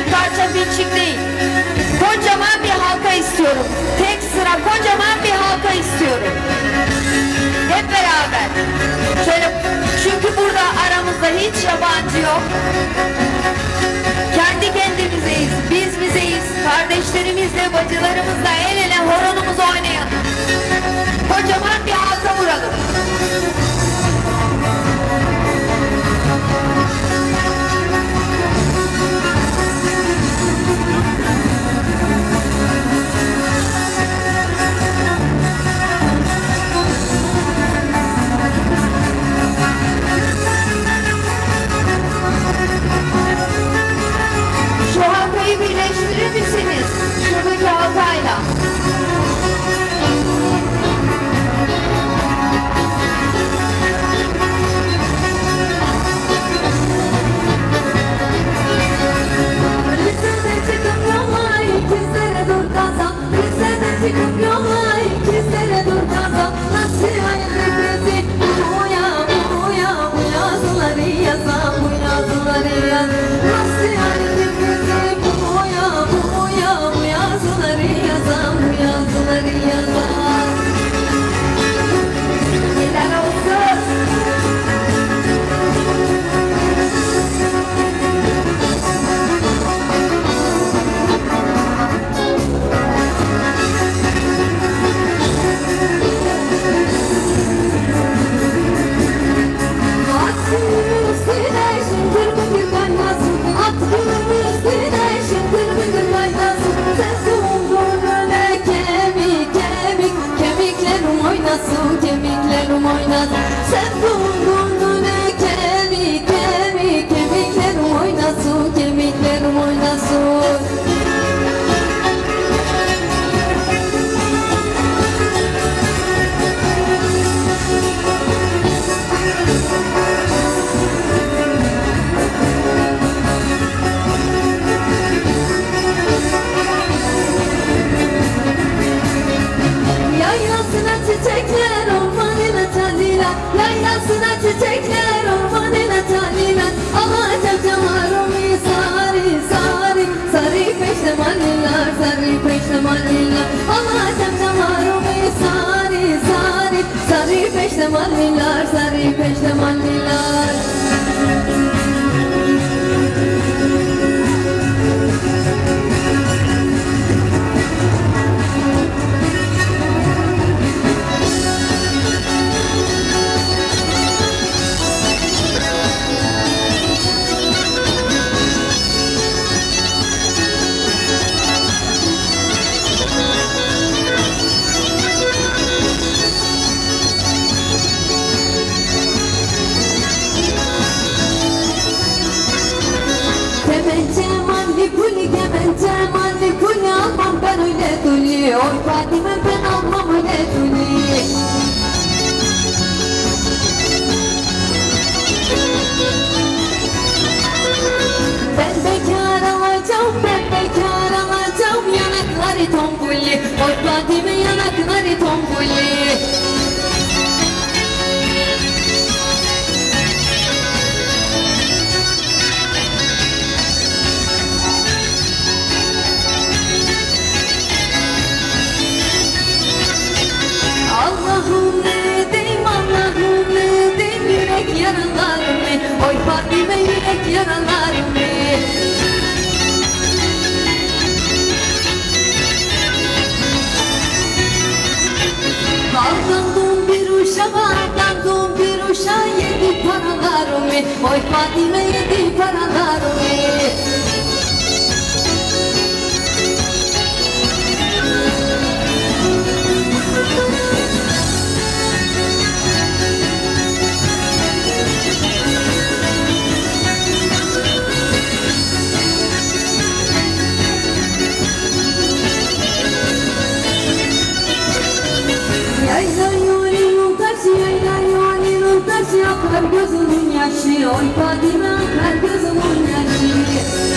bir parça bilçik değil. Kocaman bir halka istiyorum. Tek sıra kocaman bir halka istiyorum. Hep beraber. Şöyle çünkü burada aramızda hiç yabancı yok. Kendi kendimizeyiz, biz bizeyiz. Kardeşlerimizle, bacılarımızla el ele horonumuzu oynayalım. Artık your yollar tadiler Yaylasına çiçekler ormanına tadiler Alacak camarumi sarı sarı Sarı peşte maniler sarı peşte kemençe mandi kuli almam ben öyle tuli Oy Fatime ben almam öyle tuli Ben bekar alacağım ben bekar alacağım yanakları tombuli Oy Fatime yanakları tombuli Oy Fatime'ye bir paralar ver Gözün ночи, ой, подмянка безумной ночи.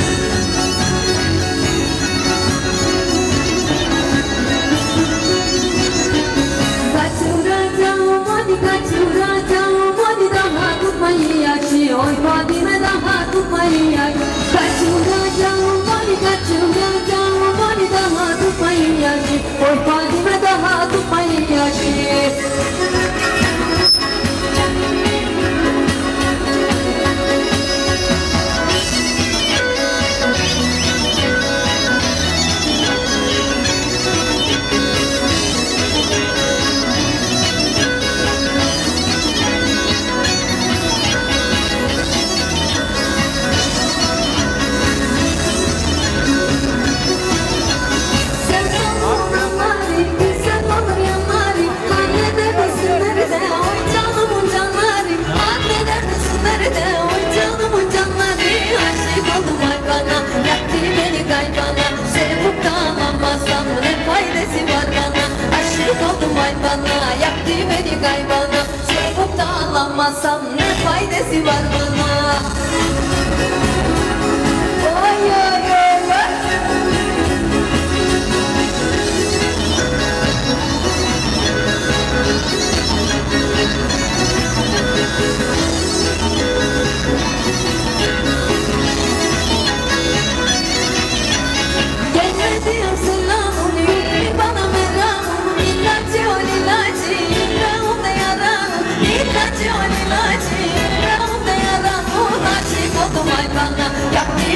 Oi, pode me dar rato, Maria Cachurra, já, o pode, cachurra, já, o pode dar rato, Maria Oi, pode bana Yaktı beni gaybana. Sevip kalamazsam ne faydası var bana? Aşık oldum ay bana Yaktı beni gaybana. Sevip kalamazsam ne faydası var bana?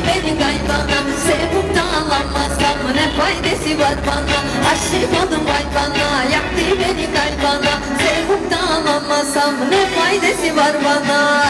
Beni gaybana Sevip de alamazsam ne faydası var bana. Aşık oldum ay bana yaktı beni gaybana Sevip de alamazsam ne faydası var bana